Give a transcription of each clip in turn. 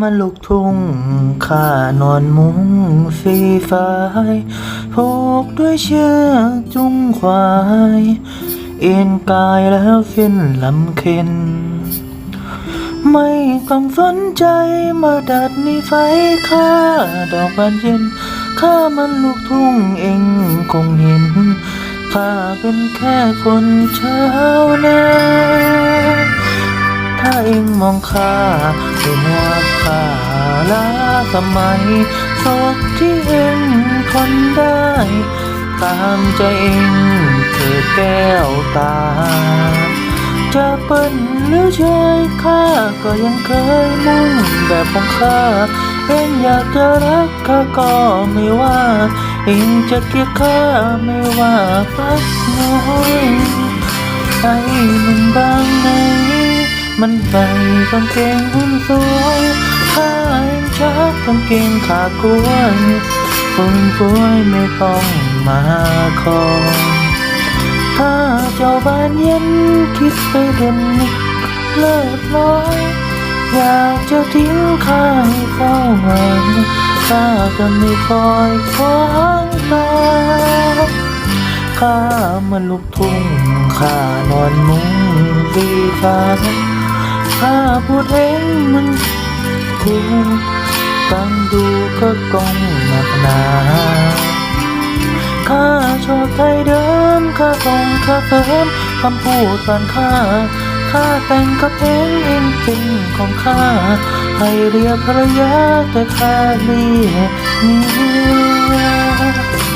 มาลุกทุ่งข้านอนมุ้งสีฟ้ายผูกด้วยเชือกจุงควาย เอ็นกายแล้วเส้นลำเค็น ไม่ต้องสนใจมาดัดนี่ไฟข้าดอกบานเย็นข้ามันลูกทุ่งเองคงเห็นข้าเป็นแค่คนชาว องมองข้าด้วยหัวขาลาสมัยโศกที่เอ็งทนได้ ตามใจเองเถิดแก้วตา จะเปิ้นหรือเชยข้าก็ยังเคยมุ่งแบบของข้าเองอยากจะรักข้าก็ไม่ว่าเองจะเกลียดข้าไม่ว่าฟักน้อยไอ้หนุ่มบางไหน มันใส่กางเกงหุ่นสวยข้าเองชักกางเกงขากล้วยคนสวยไม่ต้องมาคอยถ้าเจ้าบ้านเย็นคิดไปเด่นเลิศลอย อยากจะทิ้งข้าให้เฝ้าหวังข้าจะไม่คอยขวางตาข้ามันลุกทุ่งข้านอนมุ้งสีฟ้า ข้าพูดเองมันกูฟังดูก็กงหนักหนาข้าชอบไทยเดิมข้าส่งข้าเสริมคำพูดผ่านข้าข้าแต่งกับเพลงเองเป็นของข้าให้เรียกภรรยาแต่ข้าเรียกเ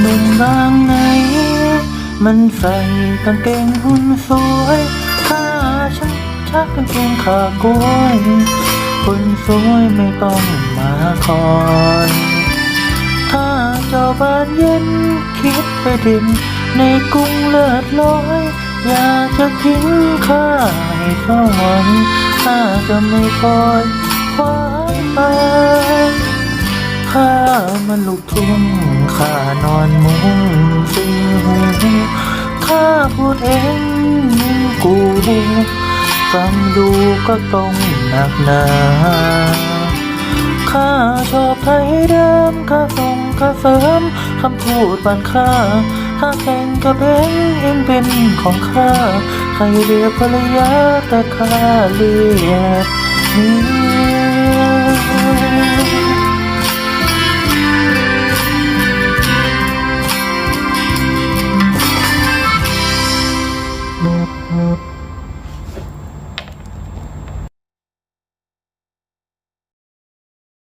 หนุ่มบางไหน มันใส่กางเกงหุ่นสวยข้าชักชักกางเกงขากล้วยคนสวยไม่ต้องมาคอยถ้าเจ้าบ้านเย็นคิดไปดินในกรุงเลิศลอยอยากจะทิ้งข้าให้เฝ้าหวังข้าจะไม่คอยคว้าไป ข้ามันลูกทุ่งข้านอนมุ้งสิงหูข้าพูดเองมึงกูฟังดูก็ต้องหนักหนาข้าชอบไทยเดิมข้าส่งข้าเสริมคำพูดบานข้าข้าแต่งกับเพลงเองเป็นของข้าใครเรียกภรรยาแต่ข้าเรียก